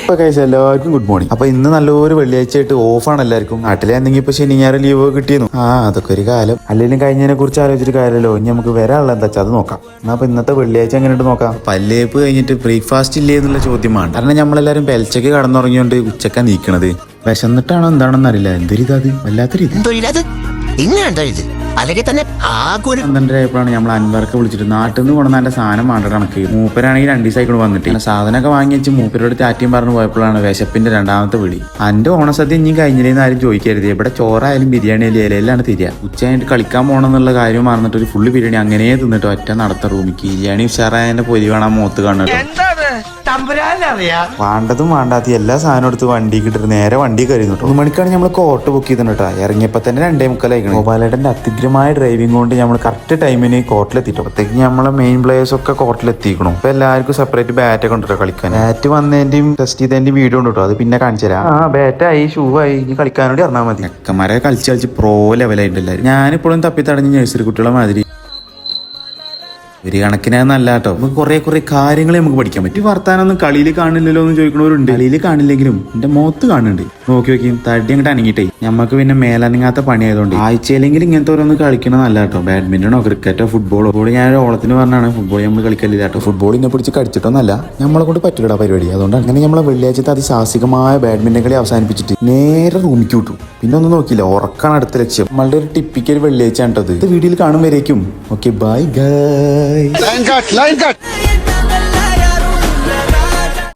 ഇപ്പൊ കഴിച്ച എല്ലാവർക്കും ഗുഡ് മോർണിംഗ് അപ്പൊ ഇന്ന് നല്ലൊരു വെള്ളിയാഴ്ച ആയിട്ട് ഓഫാണ് എല്ലാവർക്കും. നാട്ടിലെ എന്തെങ്കിലും ഇപ്പൊ ശനി ഞായർ ലീവ് കിട്ടിയിരുന്നു ആ അതൊക്കെ ഒരു കാലം. അല്ലെങ്കിലും കഴിഞ്ഞതിനെ കുറിച്ച് ആലോചിച്ചിട്ട് കാര്യമല്ലോ ഇനി നമുക്ക് വരാനുള്ള എന്താ വെച്ചാൽ അത് നോക്കാം. എന്നാ അപ്പൊ ഇന്നത്തെ വെള്ളിയാഴ്ച എങ്ങനെയുണ്ട് നോക്കാം. പല്ലേപ്പ് കഴിഞ്ഞിട്ട് ബ്രേക്ക്ഫാസ്റ്റ് ഇല്ലേ എന്നുള്ള ചോദ്യമാണ്. കാരണം നമ്മളെല്ലാരും പെൽച്ചക്ക് കടന്നുറങ്ങിയോണ്ട് ഉച്ചക്ക നീക്കണത്. വിശന്നിട്ടാണോ എന്താണെന്ന് അറിയില്ല. എന്തൊരു ഇത്? അത്? വല്ലാത്തൊരു ഇത്? അല്ലെങ്കിൽ തന്നെ ആകെ ഒരു പന്ത്രണ്ടര ആയപ്പോഴാണ് നമ്മൾ അൻവർക്ക് വിളിച്ചിട്ട് നാട്ടിൽ നിന്ന് കൊണ്ടുവന്ന എന്റെ സാധനം വേണ്ട കണക്ക്. മൂപ്പരാണെങ്കിൽ രണ്ട് ദിവസമായിക്കൊണ്ട് വന്നിട്ട്. സാധനമൊക്കെ വാങ്ങി വെച്ച് മൂപ്പരോട് ചാറ്റിയും പറഞ്ഞു പോയപ്പോഴാണ് വിശപ്പിന്റെ രണ്ടാമത്തെ വിളി. അന്റെ ഓണസദ്യ ഇനി കഴിഞ്ഞില്ലെന്ന് ആരും ചോദിക്കരുത്. ഇവിടെ ചോറായാലും ബിരിയാണി അല്ലെങ്കിൽ ഇലയിലാണ് തിരിക ഉച്ചയായിട്ട് കളിക്കാൻ പോകണം എന്നുള്ള കാര്യം മറന്നിട്ട് ഒരു ഫുള്ള് ബിരിയാണി അങ്ങനെ തിന്നിട്ട് ഒറ്റ നടത്ത റൂമിക്ക്. ബിരിയാണി ഉഷാറായ എന്റെ പൊരി വേണം മോത്ത് കാണും വേണ്ടതും വേണ്ടാത്ത എല്ലാ സാധനവും എടുത്ത് വണ്ടി കിട്ടിട്ട് നേരെ വണ്ടി കയറിയിരുന്നു മൂന്ന് ഒരു മണിക്കാണ് നമ്മൾ കോട്ട് ബുക്ക് ചെയ്തിട്ട് കേട്ടോ. ഇറങ്ങിയപ്പോ തന്നെ രണ്ടേ മുക്കാലായിക്കണം. ഗോപാലേട്ടന്റെ അത്യുഗ്രമായ ഡ്രൈവിംഗ് കൊണ്ട് നമ്മൾ കറക്റ്റ് ടൈമിന് കോട്ടിലെത്തിട്ടു അപ്പോഴത്തേക്ക് നമ്മളെ മെയിൻ പ്ലേയേഴ്സ് ഒക്കെ കോട്ടിലെത്തിക്കണം ഇപ്പൊ എല്ലാവർക്കും സെപ്പറേറ്റ് ബാറ്റ് ഒക്കെ ഉണ്ടോ കളിക്കാൻ. ബാറ്റ് വന്നതിന്റെയും ടെസ്റ്റ് ചെയ്തതിന്റെയും വീഡിയോ ഉണ്ട് കേട്ടോ. അത് പിന്നെ കാണിച്ചു തരാം. ആ ബാറ്റായി ഷൂ ആയി. ഇനി കളിക്കാനോട് വേണ്ടി ഇറങ്ങാൽ മതി. ചെക്കന്മാരെ കളിച്ച് കളിച്ച് പ്രോ ലെവലായിട്ട് എല്ലാവരും. ഞാനിപ്പോഴും തപ്പി തടഞ്ഞ് നഴ്സറി കുട്ടികളെ മാതിരി ഒരു കണക്കിന് നല്ല കേട്ടോ നമുക്ക് കുറെ കുറെ കാര്യങ്ങൾ നമുക്ക് പഠിക്കാൻ പറ്റും. ഈ വർത്താനൊന്നും കളിയിൽ കാണില്ലല്ലോ എന്ന് ചോദിക്കണവരുണ്ട്. കളിയിൽ കാണില്ലെങ്കിലും എന്റെ മുഖത്ത് കാണുന്നുണ്ട്. നോക്കി നോക്കി തടി അങ്ങോട്ട് അനങ്ങിട്ടേ നമുക്ക് പിന്നെ മേലനങ്ങാത്ത പണിയായതുകൊണ്ട് ആഴ്ചയിലെങ്കിലും ഇങ്ങനത്തെ ഓരോന്ന് കളിക്കണം നല്ല കേട്ടോ ബാഡ്മിന്റണോ ക്രിക്കറ്റോ ഫുട്ബോളോ ഫുട്ബോൾ ഞാൻ ഓളത്തിന് പറഞ്ഞാണ് ഫുട്ബോൾ നമ്മൾ കളിക്കലില്ല കേട്ടോ ഫുട്ബോൾ ഇന്നെ പിടിച്ച് കടിച്ചിട്ടൊന്നല്ല നമ്മളെ കൊണ്ട് പറ്റില്ല പരിപാടി. അതുകൊണ്ട് അങ്ങനെ നമ്മളെ വെള്ളിയാഴ്ചത്തെ അതിസാഹസികമായ ബാഡ്മിന്റൺ കളി അവസാനിപ്പിച്ചിട്ട് നേരെ റൂമിക്ക് വിട്ടു. പിന്നെ ഒന്നും നോക്കിയില്ല ഉറക്കാണ് അടുത്ത ലക്ഷ്യം. നമ്മളുടെ ഒരു ടിപ്പിക്കൽ വെള്ളിയാഴ്ച ആണ് ഇത് വീഡിയോയിൽ കാണുമ്പോഴേക്കും okay bye guy cut cut.